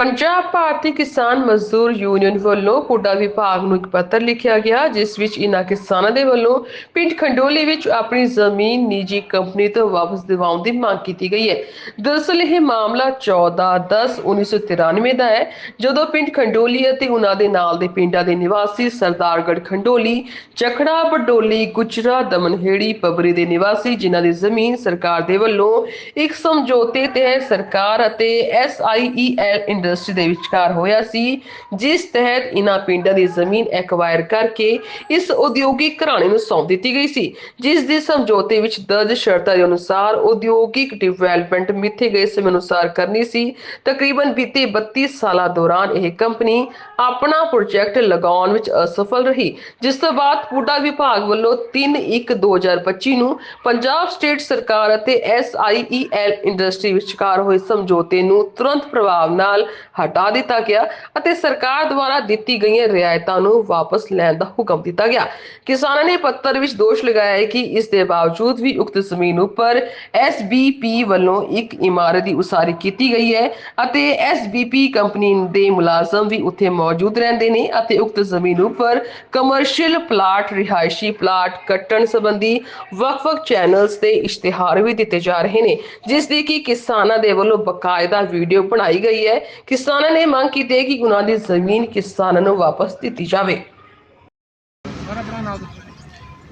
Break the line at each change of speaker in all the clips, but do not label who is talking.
ਪੰਜਾਬ ਭਾਰਤੀ ਕਿਸਾਨ ਮਜ਼ਦੂਰ ਯੂਨੀਅਨ ਵੱਲੋਂ ਪੁੱਡਾ ਵਿਭਾਗ ਨੂੰ ਇੱਕ ਪੱਤਰ ਲਿਖਿਆ ਗਿਆ, ਜਿਸ ਵਿੱਚ ਇਨ੍ਹਾਂ ਕਿਸਾਨਾਂ ਦੇ ਵੱਲੋਂ ਪਿੰਡ ਖੰਡੋਲੀ ਵਿੱਚ ਆਪਣੀ ਜ਼ਮੀਨ ਨਿੱਜੀ ਕੰਪਨੀ ਤੋਂ ਵਾਪਸ ਦਿਵਾਉਣ ਦੀ ਮੰਗ ਕੀਤੀ ਗਈ ਹੈ। ਦਰਅਸਲ ਇਹ ਮਾਮਲਾ 14/10/1993 ਦਾ ਹੈ, ਜਦੋਂ ਪਿੰਡ ਖੰਡੋਲੀ ਅਤੇ ਉਨ੍ਹਾਂ ਦੇ ਨਾਲ ਦੇ ਪਿੰਡਾਂ ਦੇ ਨਿਵਾਸੀ ਸਰਦਾਰਗੜ ਖੰਡੋਲੀ, ਚਖੜਾ, ਬਡੋਲੀ, ਗੁਜਰਾ, ਦਮਨਹੇੜੀ, ਪਬਰੀ ਦੇ ਨਿਵਾਸੀ, ਜਿਨ੍ਹਾਂ ਦੀ ਜ਼ਮੀਨ ਸਰਕਾਰ ਦੇ ਵੱਲੋਂ ਇੱਕ ਸਮਝੌਤੇ ਤਹਿਤ ਸਰਕਾਰ ਅਤੇ ਐਸਆਈਈਐਲ ਇੰਡਸਟਰੀ ਦੇ ਵਿਚਕਾਰ ਹੋਇਆ ਸੀ, ਜਿਸ ਤਹਿਤ ਇਨ੍ਹਾਂ ਪਿੰਡਾਂ ਦੀ ਜ਼ਮੀਨ ਐਕਵਾਇਰ ਕਰਕੇ ਇਸ ਉਦਯੋਗਿਕ ਘਰਾਣੇ ਨੂੰ ਸੌਂਪ ਦਿੱਤੀ ਗਈ ਸੀ, ਜਿਸ ਦੇ ਸਮਝੌਤੇ ਵਿੱਚ ਦਰਜ ਸ਼ਰਤਾਂ ਦੇ ਅਨੁਸਾਰ ਉਦਯੋਗਿਕ ਡਿਵੈਲਪਮੈਂਟ ਮਿੱਥੇ ਗਏ ਸਮੇਂ ਅਨੁਸਾਰ ਕਰਨੀ ਸੀ। ਤਕਰੀਬਨ ਬੀਤੇ 32 ਸਾਲਾਂ ਦੌਰਾਨ ਇਹ ਕੰਪਨੀ ਆਪਣਾ ਪ੍ਰੋਜੈਕਟ ਲਗਾਉਣ ਵਿੱਚ ਅਸਫਲ ਰਹੀ, ਜਿਸ ਤੋਂ ਬਾਅਦ ਪੂਡਾ ਵਿਭਾਗ ਵੱਲੋਂ 3/1/2025 ਨੂੰ ਪੰਜਾਬ ਸਟੇਟ ਸਰਕਾਰ ਅਤੇ ਐਸਆਈਈਐਲ ਇੰਡਸਟਰੀ ਵਿਚਕਾਰ ਹੋਏ ਸਮਝੌਤੇ ਨੂੰ ਤੁਰੰਤ ਪ੍ਰਭਾਵ ਨਾਲ ਹਟਾ ਦਿੱਤਾ ਗਿਆ ਅਤੇ ਸਰਕਾਰ ਦੁਆਰਾ ਦਿੱਤੀ ਗਈਆਂ ਰਿਆਇਤਾਂ ਨੂੰ ਵਾਪਸ ਲੈਣ ਦਾ ਹੁਕਮ ਦਿੱਤਾ ਗਿਆ। ਕਿਸਾਨਾਂ ਨੇ ਪੱਤਰ ਵਿੱਚ ਦੋਸ਼ ਲਗਾਇਆ ਹੈ ਕਿ ਇਸ ਦੇ ਬਾਵਜੂਦ ਵੀ ਉਕਤ ਜ਼ਮੀਨ ਉੱਪਰ ਐਸਬੀਪੀ ਵੱਲੋਂ ਇੱਕ ਇਮਾਰਤ ਦੀ ਉਸਾਰੀ ਕੀਤੀ ਗਈ ਹੈ ਅਤੇ ਐਸਬੀਪੀ ਕੰਪਨੀ ਦੇ ਮੁਲਾਜ਼ਮ ਵੀ ਉੱਥੇ ਮੌਜੂਦ ਰਹਿੰਦੇ ਨੇ ਅਤੇ ਉਕਤ ਜ਼ਮੀਨ ਉੱਪਰ ਕਮਰਸ਼ੀਅਲ ਪਲਾਟ, ਰਿਹਾਇਸ਼ੀ ਪਲਾਟ, ਕੱਟਣ ਸੰਬੰਧੀ ਵੱਖ-ਵੱਖ ਚੈਨਲਸ ਤੇ ਇਸ਼ਤਿਹਾਰ ਵੀ ਦਿੱਤੇ ਜਾ ਰਹੇ ਨੇ, ਜਿਸ ਦੀ ਕਿ ਕਿਸਾਨਾਂ ਦੇ ਵੱਲੋਂ ਬਕਾਇਦਾ ਵੀਡੀਓ ਬਣਾਈ ਗਈ ਹੈ ਕਿਸਾਨਾਂ ਨੇ ਮੰਗ ਕੀਤੀ ਹੈ ਕਿ ਉਹਨਾਂ ਦੀ ਜ਼ਮੀਨ ਕਿਸਾਨਾਂ ਨੂੰ ਵਾਪਸ ਦਿੱਤੀ ਜਾਵੇ।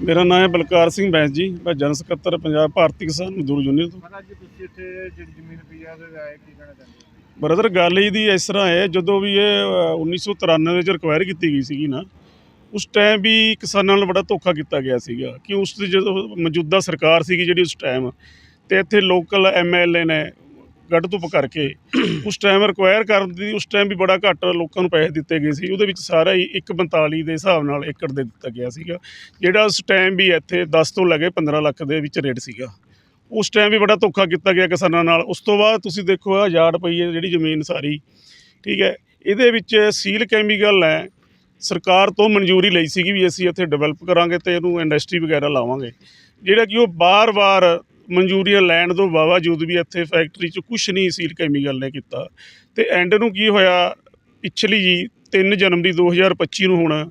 ਮੇਰਾ ਨਾਮ ਹੈ ਬਲਕਾਰ ਸਿੰਘ ਬੈਂਸ ਜੀ। ਮੈਂ ਜਨ ਸਕੱਤਰ ਪੰਜਾਬ ਭਾਰਤੀ ਕਿਸਾਨ ਮਜ਼ਦੂਰ ਯੂਨੀਅਨ ਤੋਂ।
ਸਰ ਅੱਜ ਤੁਸੀਂ ਇੱਥੇ ਜਿਹੜੀ ਜ਼ਮੀਨ ਪਈ ਆ ਉਹਦੇ ਆਏ ਕੀ ਕਹਿਣਾ ਚਾਹੁੰਦੇ ਹੋ?
ਬ੍ਰਦਰ ਗੱਲ ਇਹਦੀ ਇਸ ਤਰ੍ਹਾਂ ਹੈ ਜਦੋਂ ਵੀ ਇਹ ਅ, 1993 ਵਿੱਚ ਰਿਕਵਾਇਰ ਕੀਤੀ ਗਈ ਸੀਗੀ ਨਾ ਉਸ ਟਾਈਮ ਵੀ ਕਿਸਾਨਾਂ ਨਾਲ ਬੜਾ ਧੋਖਾ ਕੀਤਾ ਗਿਆ ਸੀਗਾ ਕਿ ਉਸ ਦੀ ਜਦੋਂ ਮੌਜੂਦਾ ਸਰਕਾਰ ਸੀਗੀ ਜਿਹੜੀ ਉਸ ਟਾਈਮ ਤੇ ਇੱਥੇ ਲੋਕਲ ਐਮਐਲਏ ਨੇ ਗੱਡ ਧੁੱਪ ਕਰਕੇ ਉਸ ਟਾਈਮ ਰਿਕਵਾਇਰ ਕਰਨ ਦੀ, ਉਸ ਟਾਈਮ ਵੀ ਬੜਾ ਘੱਟ ਲੋਕਾਂ ਨੂੰ ਪੈਸੇ ਦਿੱਤੇ ਗਏ ਸੀ। ਉਹਦੇ ਵਿੱਚ ਸਾਰਾ ਹੀ 145 ਦੇ ਹਿਸਾਬ ਨਾਲ ਏਕੜ ਦੇ ਦਿੱਤਾ ਗਿਆ ਸੀਗਾ, ਜਿਹੜਾ ਉਸ ਟਾਈਮ ਵੀ ਇੱਥੇ 10 ਤੋਂ ਲੱਗੇ 15 ਲੱਖ ਦੇ ਵਿੱਚ ਰੇਟ ਸੀਗਾ। ਉਸ ਟਾਈਮ ਵੀ ਬੜਾ ਧੋਖਾ ਕੀਤਾ ਗਿਆ ਕਿਸਾਨਾਂ ਨਾਲ। ਉਸ ਤੋਂ ਬਾਅਦ ਤੁਸੀਂ ਦੇਖੋ ਆ ਯਾਰਡ ਪਈ ਹੈ, ਜਿਹੜੀ ਜ਼ਮੀਨ ਸਾਰੀ, ਠੀਕ ਹੈ। ਇਹਦੇ ਵਿੱਚ ਸੀਲ ਕੈਮੀਕਲ ਹੈ। ਸਰਕਾਰ ਤੋਂ ਮਨਜ਼ੂਰੀ ਲਈ ਸੀਗੀ ਵੀ ਅਸੀਂ ਇੱਥੇ ਡਿਵੈਲਪ ਕਰਾਂਗੇ ਤੇ ਇਹਨੂੰ ਇੰਡਸਟਰੀ ਵਗੈਰਾ ਲਾਵਾਂਗੇ। ਜਿਹੜਾ ਕਿ ਉਹ ਬਾਰ-ਬਾਰ ਮਨਜ਼ੂਰੀਆਂ ਲੈਣ ਤੋਂ ਬਾਵਜੂਦ ਵੀ ਇੱਥੇ ਫੈਕਟਰੀ 'ਚ ਕੁਝ ਨਹੀਂ ਸੀਲ ਕੈਮੀਕਲ ਨੇ ਕੀਤਾ। ਤੇ ਐਂਡ ਨੂੰ ਕੀ ਹੋਇਆ? ਪਿਛਲੀ ਜੀ 3 ਜਨਵਰੀ 2025 ਨੂੰ ਹੁਣ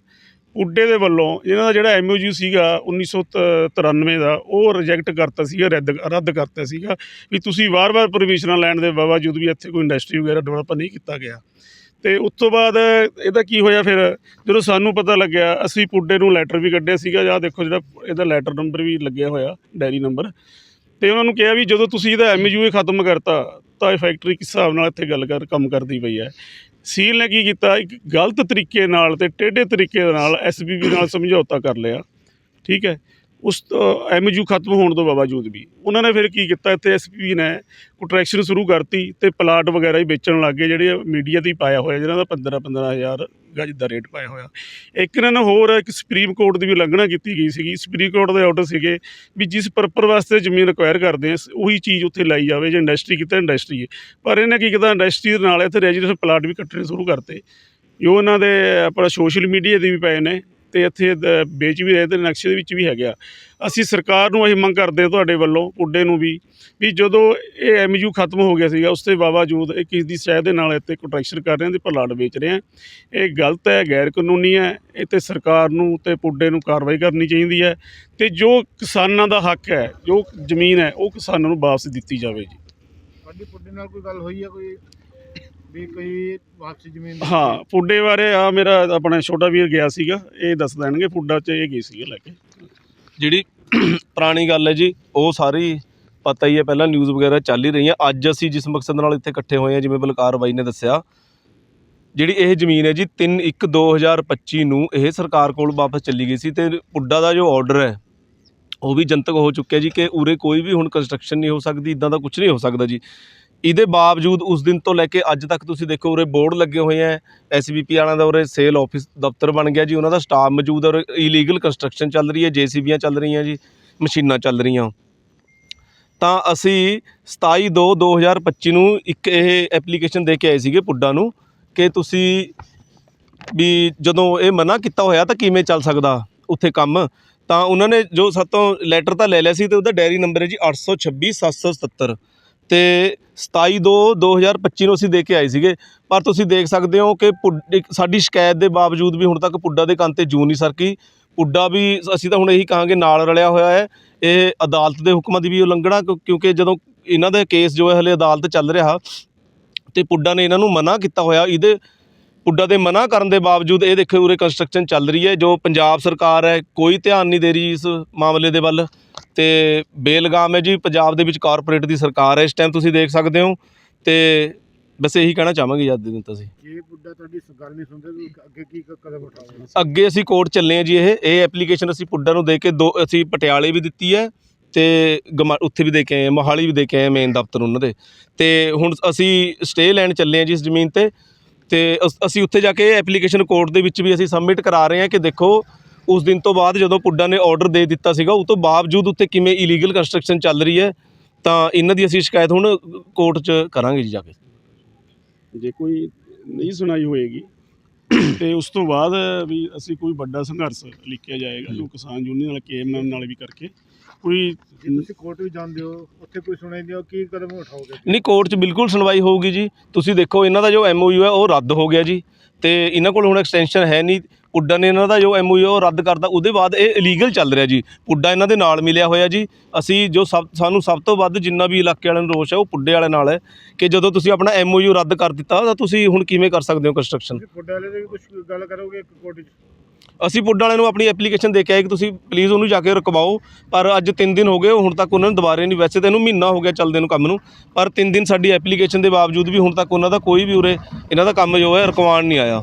ਉੱਡੇ ਦੇ ਵੱਲੋਂ ਇਹਨਾਂ ਦਾ ਜਿਹੜਾ ਐਮਓਯੂ ਸੀਗਾ 1993 ਦਾ, ਉਹ ਰਿਜੈਕਟ ਕਰਤਾ ਸੀਗਾ, ਰੱਦ ਰੱਦ ਕਰਤਾ ਸੀਗਾ ਵੀ ਤੁਸੀਂ ਵਾਰ-ਵਾਰ ਪਰਮਿਸ਼ਨਾਂ ਲੈਣ ਦੇ ਬਾਵਜੂਦ ਵੀ ਇੱਥੇ ਕੋਈ ਇੰਡਸਟਰੀ ਵਗੈਰਾ ਡਿਵੈਲਪ ਨਹੀਂ ਕੀਤਾ ਗਿਆ। ਤੇ ਉਸ ਤੋਂ ਬਾਅਦ ਇਹਦਾ ਕੀ ਹੋਇਆ ਫਿਰ? ਜਦੋਂ ਸਾਨੂੰ ਪਤਾ ਲੱਗਿਆ, ਅਸੀਂ ਪੁੱਡੇ ਨੂੰ ਲੈਟਰ ਵੀ ਕੱਢਿਆ ਸੀਗਾ, ਜਾਂ ਦੇਖੋ ਜਿਹੜਾ ਇਹਦਾ ਲੈਟਰ ਨੰਬਰ ਵੀ ਲੱਗਿਆ ਹੋਇਆ ਡਾਇਰੀ ਨੰਬਰ ਤੇ ਉਹਨਾਂ ਨੂੰ ਕਿਹਾ ਵੀ ਜਦੋਂ ਤੁਸੀਂ ਇਹਦਾ ਐਮਯੂ ਹੀ ਖਤਮ ਕਰਤਾ, ਤਾਂ ਇਹ ਫੈਕਟਰੀ ਕਿਸ ਹਿਸਾਬ ਨਾਲ ਇੱਥੇ ਗੱਲ ਕਰ, ਕੰਮ ਕਰਦੀ ਪਈ ਹੈ। ਸੀਲ ਨੇ ਕੀ ਕੀਤਾ? ਇੱਕ ਗਲਤ ਤਰੀਕੇ ਨਾਲ ਤੇ ਟੇਢੇ ਤਰੀਕੇ ਦੇ ਨਾਲ ਐਸਬੀਬੀ ਨਾਲ ਸਮਝੌਤਾ ਕਰ ਲਿਆ। ਠੀਕ ਹੈ। ਉਸ ਐਮਯੂ ਖਤਮ ਹੋਣ ਤੋਂ ਬਾਵਜੂਦ ਵੀ ਉਹਨਾਂ ਨੇ ਫਿਰ ਕੀ ਕੀਤਾ, ਇੱਥੇ ਐਸਪੀ ਨੇ ਕੰਟਰੈਕਸ਼ਨ ਸ਼ੁਰੂ ਕਰਤੀ ਤੇ ਪਲਾਟ ਵਗੈਰਾ ਹੀ ਵੇਚਣ ਲੱਗ ਗਏ, ਜਿਹੜੇ ਮੀਡੀਆ ਤੇ ਹੀ ਪਾਇਆ ਹੋਇਆ, ਜਿਹਨਾਂ ਦਾ 15 15000 ਗਜ ਦਾ ਰੇਟ ਪਾਇਆ ਹੋਇਆ। ਇੱਕ ਇਹਨਾਂ ਨੇ ਹੋਰ ਇੱਕ ਸੁਪਰੀਮ ਕੋਰਟ ਦੀ ਵੀ ਉਲੰਘਣਾ ਕੀਤੀ ਗਈ ਸੀਗੀ। ਸੁਪਰੀਮ ਕੋਰਟ ਦੇ ਆਰਡਰ ਸੀਗੇ ਵੀ ਜਿਸ ਪਰਪਰ ਵਾਸਤੇ ਜ਼ਮੀਨ ਰਿਕਵਾਇਰ ਕਰਦੇ ਆ, ਉਹੀ ਚੀਜ਼ ਉੱਥੇ ਲਾਈ ਜਾਵੇ, ਜੇ ਇੰਡਸਟਰੀ ਕਿਤੇ ਇੰਡਸਟਰੀ ਹੈ। ਪਰ ਇਹਨੇ ਕੀ ਕੀਤਾ ਇੰਡਸਟਰੀ ਦੇ ਨਾਲ ਇੱਥੇ ਰੈਜੀਡੈਂਸ ਪਲਾਟ ਵੀ ਕੱਟਣੇ ਸ਼ੁਰੂ ਕਰਤੇ। ਜੋ ਇਹਨਾਂ ਦੇ ਆਪਣਾ ਸੋਸ਼ਲ ਮੀਡੀਆ ਤੇ ਵੀ ਪਏ ਨੇ ਤੇ ਇੱਥੇ ਵੇਚ ਵੀ ਰਹੇ ਤੇ ਨਕਸ਼ੇ ਦੇ ਵਿੱਚ ਵੀ ਹੈਗਾ ਅਸੀਂ ਸਰਕਾਰ ਨੂੰ ਇਹ ਮੰਗ ਕਰਦੇ ਹਾਂ ਤੁਹਾਡੇ ਵੱਲੋਂ, ਪੁੱਡੇ ਨੂੰ ਵੀ ਵੀ ਜਦੋਂ ਇਹ ਐਮਯੂ ਖਤਮ ਹੋ ਗਿਆ ਸੀਗਾ, ਉਸ ਦੇ ਬਾਵਜੂਦ ਇਹ ਕਿਸ ਦੀ ਸ਼ਹਿ ਦੇ ਨਾਲ ਇੱਥੇ ਕੰਟਰੈਕਸ਼ਨ ਕਰ ਰਹੇ ਹਨ ਤੇ ਪਲਾਟ ਵੇਚ ਰਹੇ ਆ। ਇਹ ਗਲਤ ਹੈ, ਗੈਰ ਕਾਨੂੰਨੀ ਹੈ, ਇਹ ਤੇ ਸਰਕਾਰ ਨੂੰ ਤੇ ਪੁੱਡੇ ਨੂੰ ਕਾਰਵਾਈ ਕਰਨੀ ਚਾਹੀਦੀ ਹੈ ਤੇ ਜੋ ਕਿਸਾਨਾਂ ਦਾ ਹੱਕ ਹੈ, ਜੋ ਜ਼ਮੀਨ ਹੈ, ਉਹ ਕਿਸਾਨਾਂ ਨੂੰ ਵਾਪਸ ਦਿੱਤੀ ਜਾਵੇ ਜੀ।
ਤੁਹਾਡੀ ਪੁੱਡੇ ਨਾਲ ਕੋਈ ਗੱਲ ਹੋਈ ਆ ਕੋਈ? ਵੀ ਕੋਈ ਵਾਪਸੀ ਜ਼ਮੀਨ ਦੀ?
ਹਾਂ ਪੁੱਡੇ ਬਾਰੇ ਆ ਮੇਰਾ ਆਪਣਾ ਛੋਟਾ ਵੀਰ ਗਿਆ ਸੀਗਾ ਇਹ ਦੱਸ ਦੇਣਗੇ ਪੁੱਡਾ 'ਚ ਇਹ ਗਏ ਸੀਗੇ ਲੈ ਕੇ।
ਜਿਹੜੀ ਪੁਰਾਣੀ ਗੱਲ ਹੈ ਜੀ ਉਹ ਸਾਰੀ ਪਤਾ ਹੀ ਹੈ ਪਹਿਲਾਂ ਨਿਊਜ਼ ਵਗੈਰਾ ਚੱਲ ਹੀ ਰਹੀਆਂ। ਅੱਜ ਅਸੀਂ ਜਿਸ ਮਕਸਦ ਨਾਲ ਇੱਥੇ ਇਕੱਠੇ ਹੋਏ ਹਾਂ ਜਿਵੇਂ ਬਲਕਾਰ ਬਾਈ ਨੇ ਦੱਸਿਆ ਜਿਹੜੀ ਇਹ ਜ਼ਮੀਨ ਹੈ ਜੀ 3 1 2025 ਨੂੰ ਇਹ ਸਰਕਾਰ ਕੋਲ ਵਾਪਸ ਚੱਲੀ ਗਈ ਸੀ ਤੇ ਪੁੱਡਾ ਦਾ ਜੋ ਆਰਡਰ ਹੈ ਉਹ ਵੀ ਜਨਤਕ ਹੋ ਚੁੱਕਿਆ ਜੀ ਕਿ ਉਰੇ ਕੋਈ ਵੀ ਹੁਣ ਕੰਸਟਰਕਸ਼ਨ ਨਹੀਂ ਹੋ ਸਕਦੀ ਇਦਾਂ ਦਾ ਕੁਝ ਨਹੀਂ ਹੋ ਸਕਦਾ ਜੀ। ਇਹਦੇ ਬਾਵਜੂਦ ਉਸ ਦਿਨ ਤੋਂ ਲੈ ਕੇ ਅੱਜ ਤੱਕ ਤੁਸੀਂ ਦੇਖੋ ਉਰੇ ਬੋਰਡ ਲੱਗੇ ਹੋਏ ਆ ਐਸਬੀਪੀ ਵਾਲਿਆਂ ਦਾ ਉਰੇ ਸੇਲ ਆਫਿਸ ਦਫ਼ਤਰ ਬਣ ਗਿਆ ਜੀ, ਉਹਨਾਂ ਦਾ ਸਟਾਫ ਮੌਜੂਦ ਹੈ ਇਲੀਗਲ ਕੰਸਟਰਕਸ਼ਨ ਚੱਲ ਰਹੀ ਹੈ ਜੀਸੀਬੀਆਂ ਚੱਲ ਰਹੀਆਂ ਜੀ, ਮਸ਼ੀਨਾਂ ਚੱਲ ਰਹੀਆਂ। ਤਾਂ ਅਸੀਂ 27 2 2025 ਨੂੰ ਇੱਕ ਇਹ ਐਪਲੀਕੇਸ਼ਨ ਦੇ ਕੇ ਆਏ ਸੀਗੇ ਪੁੱਡਾ ਨੂੰ, ਕਿ ਤੁਸੀਂ ਵੀ ਜਦੋਂ ਇਹ ਮਨਾ ਕੀਤਾ ਹੋਇਆ ਤਾਂ ਕਿਵੇਂ ਚੱਲ ਸਕਦਾ ਉੱਥੇ ਕੰਮ? ਤਾਂ ਉਹਨਾਂ ਨੇ ਜੋ ਸਾਤੋਂ ਲੈਟਰ ਤਾਂ ਲੈ ਲਿਆ ਸੀ ਤੇ ਉਹਦਾ ਡਾਇਰੀ ਨੰਬਰ ਹੈ ਜੀ 826 777 ਤੇ 27 ਦੋ 2025 ਨੂੰ ਅਸੀਂ ਦੇ ਕੇ ਆਏ ਸੀਗੇ। ਪਰ ਤੁਸੀਂ ਦੇਖ ਸਕਦੇ ਹੋ ਕਿ ਪੁੱਡ- ਇੱਕ ਸਾਡੀ ਸ਼ਿਕਾਇਤ ਦੇ ਬਾਵਜੂਦ ਵੀ ਹੁਣ ਤੱਕ ਪੁੱਡਾ ਦੇ ਕੰਨ ਤੇ ਜੂ ਨਹੀਂ ਸਰਕੀ। ਪੁੱਡਾ ਵੀ ਅਸੀਂ ਤਾਂ ਹੁਣ ਇਹੀ ਕਹਾਂਗੇ ਨਾਲ ਰਲਿਆ ਹੋਇਆ ਹੈ। ਇਹ ਅਦਾਲਤ ਦੇ ਹੁਕਮਾਂ ਦੀ ਵੀ ਉਲੰਘਣਾ ਕਿਉਂਕਿ ਜਦੋਂ ਇਹਨਾਂ ਦਾ ਕੇਸ ਜੋ ਹੈ ਹਲੇ ਅਦਾਲਤ ਚੱਲ ਰਿਹਾ ਤੇ ਪੁੱਡਾ ਨੇ ਇਹਨਾਂ ਨੂੰ ਮਨਾ ਕੀਤਾ ਹੋਇਆ। ਇਹਦੇ ਪੁੱਡਾ ਦੇ ਮਨਾ ਕਰਨ ਦੇ ਬਾਵਜੂਦ ਇਹ ਦੇਖੋ ਉਰੇ ਕੰਸਟਰਕਸ਼ਨ ਚੱਲ ਰਹੀ ਹੈ ਜੋ ਪੰਜਾਬ ਸਰਕਾਰ ਹੈ ਕੋਈ ਧਿਆਨ ਨਹੀਂ ਦੇ ਰਹੀ ਇਸ ਮਾਮਲੇ ਦੇ ਵੱਲ ਤੇ ਬੇਲਗਾਮ ਹੈ ਜੀ ਪੰਜਾਬ ਦੇ ਵਿੱਚ ਕਾਰਪੋਰੇਟ ਦੀ ਸਰਕਾਰ ਹੈ ਇਸ ਟਾਈਮ ਤੁਸੀਂ ਦੇਖ ਸਕਦੇ ਹੋ ਤੇ ਬਸ ਇਹੀ ਕਹਿਣਾ ਚਾਹਾਂਗੇ ਜਦ ਦਿਨ ਤੁਸੀਂ
ਜੇ ਬੁੱਢਾ ਤੁਹਾਡੀ ਗੱਲ ਨਹੀਂ ਸੁਣਦੇ ਤਾਂ ਅੱਗੇ ਕੀ ਕਦਮ ਉਠਾਓਗੇ?
ਅੱਗੇ ਅਸੀਂ ਕੋਰਟ ਚੱਲੇ ਹਾਂ ਜੀ ਇਹ ਇਹ ਐਪਲੀਕੇਸ਼ਨ ਅਸੀਂ ਪੁੱਡਾ ਨੂੰ ਦੇ ਕੇ ਦੋ ਅਸੀਂ ਪਟਿਆਲੇ ਵੀ ਦਿੱਤੀ ਹੈ ਤੇ ਉੱਥੇ ਵੀ ਦੇ ਕੇ ਆਏ ਮੋਹਾਲੀ ਵੀ ਦੇ ਕੇ ਆਏ ਮੇਨ ਦਫ਼ਤਰ ਉਹਨਾਂ ਦੇ। ਤੇ ਹੁਣ ਅਸੀਂ ਸਟੇ ਲੈਣ ਚੱਲੇ ਹਾਂ ਜੀ ਇਸ ਜ਼ਮੀਨ ਤੇ। ਤੇ ਅਸ- ਅਸੀਂ ਉੱਥੇ ਜਾ ਕੇ ਐਪਲੀਕੇਸ਼ਨ ਕੋਰਟ ਦੇ ਵਿੱਚ ਵੀ ਅਸੀਂ ਸਬਮਿਟ ਕਰਾ ਰਹੇ ਹਾਂ ਕਿ ਦੇਖੋ, ਉਸ ਦਿਨ ਤੋਂ ਬਾਅਦ ਜਦੋਂ ਪੁੱਡਾ ਨੇ ਆਰਡਰ ਦੇ ਦਿੱਤਾ ਸੀਗਾ, ਉਹ ਤੋਂ ਬਾਵਜੂਦ ਉੱਥੇ ਕਿਵੇਂ ਇਲੀਗਲ ਕੰਸਟਰਕਸ਼ਨ ਚੱਲ ਰਹੀ ਹੈ, ਤਾਂ ਇਹਨਾਂ ਦੀ ਅਸੀਂ ਸ਼ਿਕਾਇਤ ਹੁਣ ਕੋਰਟ 'ਚ ਕਰਾਂਗੇ ਜੀ ਜਾ ਕੇ।
ਜੇ ਕੋਈ ਨਹੀਂ ਸੁਣਾਈ ਹੋਏਗੀ, ਤੇ ਉਸ ਤੋਂ ਬਾਅਦ ਵੀ ਅਸੀਂ ਕੋਈ ਵੱਡਾ ਸੰਘਰਸ਼ ਲਿਖਿਆ ਜਾਏਗਾ ਜੋ ਕਿਸਾਨ ਯੂਨੀਅਨ ਨਾਲ ਕੇਐਮਐਮ ਨਾਲ ਵੀ ਕਰਕੇ ਕੋਈ
ਜੇ ਤੁਸੀਂ ਕੋਰਟ ਵੀ ਜਾਂਦੇ ਹੋ ਉੱਥੇ ਕੋਈ ਸੁਣਾਈ ਨਹੀਂ ਹੋ ਕੀ ਕਦਮ ਉਠਾਓਗੇ?
ਨਹੀਂ ਕੋਰਟ 'ਚ ਬਿਲਕੁਲ ਸੁਣਵਾਈ ਹੋਊਗੀ ਜੀ। ਤੁਸੀਂ ਦੇਖੋ ਇਹਨਾਂ ਦਾ ਜੋ ਐਮਓਯੂ ਹੈ ਉਹ ਰੱਦ ਹੋ ਗਿਆ ਜੀ। ਤੇ ਇਹਨਾਂ ਕੋਲ ਹੁਣ ਐਕਸਟੈਂਸ਼ਨ ਹੈ ਨਹੀਂ। ਪੁੱਡਾ ਨੇ ਇਹਨਾਂ ਦਾ ਜੋ ਐਮਓਯੂ ਉਹ ਰੱਦ ਕਰਤਾ। ਉਹਦੇ ਬਾਅਦ ਇਹ ਇਲੀਗਲ ਚੱਲ ਰਿਹਾ ਜੀ। ਪੁੱਡਾ ਇਹਨਾਂ ਦੇ ਨਾਲ ਮਿਲਿਆ ਹੋਇਆ ਜੀ। ਅਸੀਂ ਜੋ ਸਭ ਸਾਨੂੰ ਸਭ ਤੋਂ ਵੱਧ ਜਿੰਨਾ ਵੀ ਇਲਾਕੇ ਵਾਲਿਆਂ ਨੂੰ ਰੋਸ਼ ਹੈ ਉਹ ਪੁੱਡੇ ਵਾਲੇ ਨਾਲ ਹੈ ਕਿ ਜਦੋਂ ਤੁਸੀਂ ਆਪਣਾ ਐਮਓਯੂ ਰੱਦ ਕਰ ਦਿੱਤਾ ਤਾਂ ਤੁਸੀਂ ਹੁਣ ਕਿਵੇਂ ਕਰ ਸਕਦੇ ਹੋ ਕੰਸਟਰਕਸ਼ਨ
ਬੁੱਢੇ ਵਾਲੇ ਦੇ ਵੀ ਕੁਝ ਗੱਲ ਕਰੋਗੇ ਕੋਰਟ 'ਚ?
ਅਸੀਂ ਪੁੱਡ ਵਾਲਿਆਂ ਨੂੰ ਆਪਣੀ ਐਪਲੀਕੇਸ਼ਨ ਦੇ ਕੇ ਆਏ ਕਿ ਤੁਸੀਂ ਪਲੀਜ਼ ਉਹਨੂੰ ਜਾ ਕੇ ਰੁਕਵਾਓ। ਪਰ ਅੱਜ 3 ਦਿਨ ਹੋ ਗਏ, ਹੁਣ ਤੱਕ ਉਹਨਾਂ ਨੇ ਦੁਬਾਰੇ ਨਹੀਂ। ਵੈਸੇ ਤਾਂ ਇਹਨੂੰ ਮਹੀਨਾ ਹੋ ਗਿਆ ਚੱਲਦੇ ਨੂੰ ਕੰਮ ਨੂੰ, ਪਰ 3 ਦਿਨ ਸਾਡੀ ਐਪਲੀਕੇਸ਼ਨ ਦੇ ਬਾਵਜੂਦ ਵੀ ਹੁਣ ਤੱਕ ਉਹਨਾਂ ਦਾ ਕੋਈ ਵੀ ਉਰੇ ਇਹਨਾਂ ਦਾ ਕੰਮ ਜੋ ਹੈ, ਰੁਕਵਾਉਣ ਨਹੀਂ ਆਇਆ।